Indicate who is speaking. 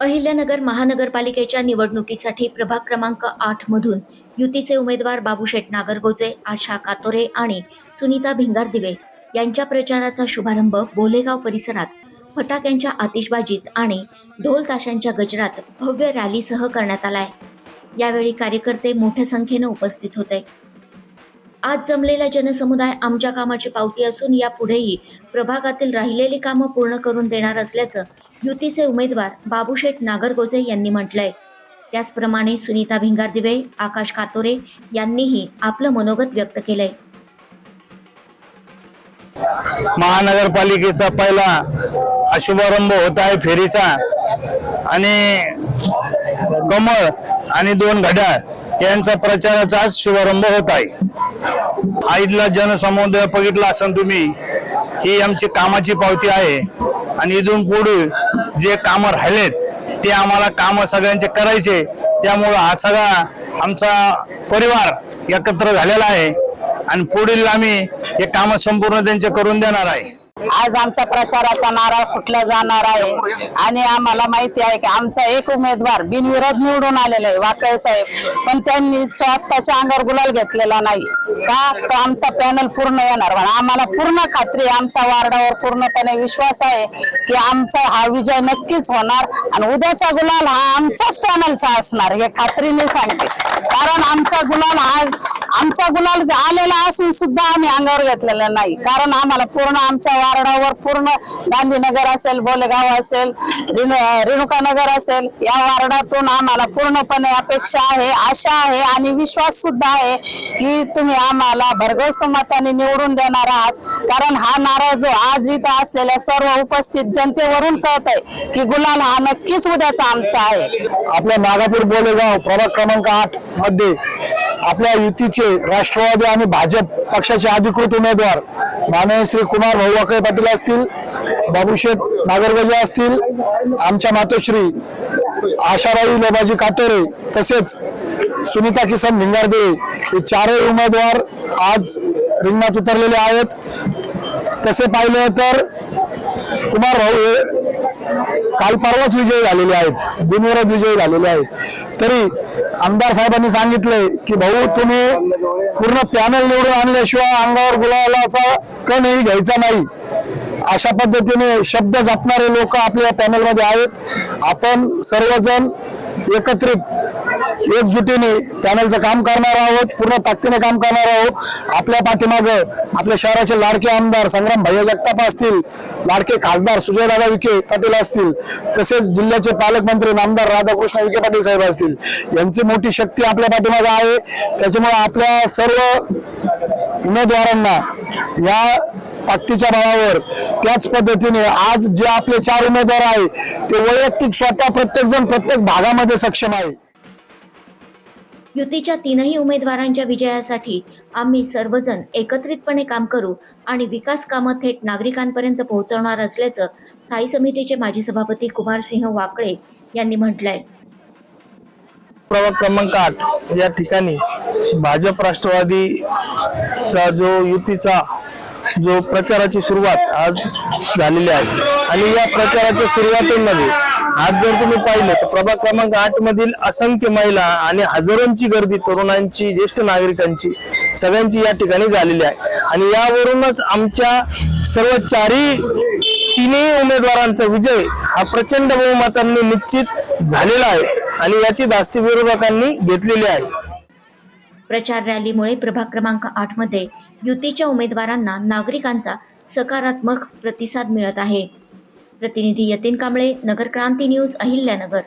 Speaker 1: अहिल्यानगर महानगरपालिकेच्या निवडणुकीसाठी प्रभाग क्रमांक आठ मधून युतीचे उमेदवार बाबूशेठ नागरगोजे आशा कातोरे आणि सुनीता भिंगार दिवे यांच्या प्रचाराचा शुभारंभ बोलेगाव परिसरात फटाक्यांच्या आतिषबाजीत आणि ढोल ताशांच्या गजरात भव्य रॅलीसह करण्यात आलाय. यावेळी कार्यकर्ते मोठ्या संख्येनं उपस्थित होते. आज जमलेला जनसमुदाय आमच्या कामाची पावती असून यापुढेही प्रभागातील राहिलेली कामं पूर्ण करून देणार असल्याचं युतीचे उमेदवार बाबूशेठ नागरगोजे यांनी म्हटलंय. त्याचप्रमाणे सुनीता भिंगारदिवे आकाश कातोरे यांनीही आपलं मनोगत व्यक्त केलंय.
Speaker 2: महानगरपालिकेचा पहिला शुभारंभ होत आहे फेरीचा. आणि कमळ आणि दोन घड्याळ यांचा प्रचाराचा आज शुभारंभ होत आहे. आईला जनसमुदाय बघितला असं तुम्ही ही आमची कामाची पावती आहे. आणि इथून पुढे जे कामं राहिलेत ते आम्हाला कामं सगळ्यांचे करायचे. त्यामुळं हा सगळा आमचा परिवार एकत्र झालेला आहे. आणि पुढील आम्ही हे काम संपूर्ण त्यांचे करून देणार आहे.
Speaker 3: आज आमच्या प्रचाराचा नारा फुटला जाणार आहे. आणि आम्हाला माहिती आहे की आमचा एक उमेदवार बिनविरोध निवडून आलेला आहे वाकळे साहेब. पण त्यांनी स्वतःच्या अंगावर गुलाल घेतलेला नाही. का? तर आमचा पॅनल पूर्ण येणार. आम्हाला पूर्ण खात्री आमच्या आमचा वार्डावर पूर्णपणे विश्वास आहे की आमचा हा विजय नक्कीच होणार. आणि उद्याचा गुलाल हा आमचाच पॅनलचा असणार हे खात्रीने सांगते. कारण आमचा गुलाल हा आमचा गुलाल आलेला असून सुद्धा आम्ही अंगावर घेतलेला नाही. कारण आम्हाला पूर्ण आमच्या वार्डावर पूर्ण गांधीनगर असेल बोलेगाव असेल रेणु रेणुकानगर असेल या वार्डातून आम्हाला पूर्णपणे अपेक्षा आहे आशा आहे आणि विश्वास सुद्धा आहे की तुम्ही आम्हाला भरघोस्त मताने निवडून देणार आहात. कारण हा नारा जो आज इथं असलेल्या सर्व उपस्थित जनतेवरून कळत आहे की गुलाल हा नक्कीच उद्याचा आमचा आहे.
Speaker 2: आपल्या नागापूर बोलेगाव प्रभाग क्रमांक आठमध्ये आपल्या युतीचे राष्ट्रवादी आणि भाजप पक्षाचे अधिकृत उमेदवार माननीय श्री कुमार भाऊ वाकळे पाटील असतील बाबूशेठ नागरगजे असतील आमच्या मातोश्री आशाबाई लोबाजी कातोरे तसेच सुनीता किसन भिंगारदे हे चारही उमेदवार आज रिंगणात उतरलेले आहेत. तसे पाहिले तर कुमार भाऊ हे काल परवाच विजयी झालेले आहेत. बिनविरोध विजयी झालेले आहेत. तरी आमदार साहेबांनी सांगितलंय की भाऊ तुम्ही पूर्ण पॅनल निवडून आणल्याशिवाय अंगावर गुलालाचा कणही घ्यायचा नाही. अशा पद्धतीने शब्द जपणारे लोक आपल्या पॅनलमध्ये आहेत. आपण सर्वजण एकत्रित एकजुटीने पॅनलचं काम करणार आहोत पूर्ण ताकदीने काम करणार आहोत. आपल्या पाठीमागं आपल्या शहराचे लाडके आमदार संग्राम भैया जगताप असतील लाडके खासदार सुजयदादा विखे पाटील असतील तसेच जिल्ह्याचे पालकमंत्री नामदार राधाकृष्ण विखे पाटील साहेब असतील. यांची मोठी शक्ती आपल्या पाठीमागं आहे. त्याच्यामुळे आपल्या सर्व उमेदवारांना या ताकदीच्या बळावर. त्याच पद्धतीने आज जे आपले चार उमेदवार आहे ते वैयक्तिक स्वतः प्रत्येक जण प्रत्येक भागामध्ये सक्षम आहे.
Speaker 1: युतीच्या तीनही उमेदवारांच्या विजयासाठी आम्ही सर्वजण एकत्रितपणे काम करू आणि विकास कामं थेट नागरिकांपर्यंत पोहोचवणार असल्याचं स्थायी समितीचे माजी सभापती कुमारसिंह वाकळे यांनी म्हटलंय.
Speaker 2: प्रभाग क्रमांक आठ या ठिकाणी भाजप राष्ट्रवादीचा जो युतीचा जो प्रचाराची सुरुवात आज झालेली आहे. आणि या प्रचाराच्या सुरुवातीमध्ये आज जर तुम्ही पाहिलं तर प्रभाग क्रमांक आठ मधील असंख्य महिला आणि हजारोंची गर्दी तरुणांची ज्येष्ठ नागरिकांची सगळ्यांची या ठिकाणी झालेली आहे. आणि यावरूनच आमच्या सर्व चारही तिन्ही उमेदवारांचा विजय हा प्रचंड बहुमतांनी निश्चित झालेला आहे. आणि याची धास्ती विरोधकांनी घेतलेली आहे.
Speaker 1: प्रचार रॅलीमुळे प्रभाग क्रमांक आठमध्ये युतीच्या उमेदवारांना नागरिकांचा सकारात्मक प्रतिसाद मिळत आहे. प्रतिनिधी यतीन कांबळे नगर क्रांती न्यूज अहिल्यानगर.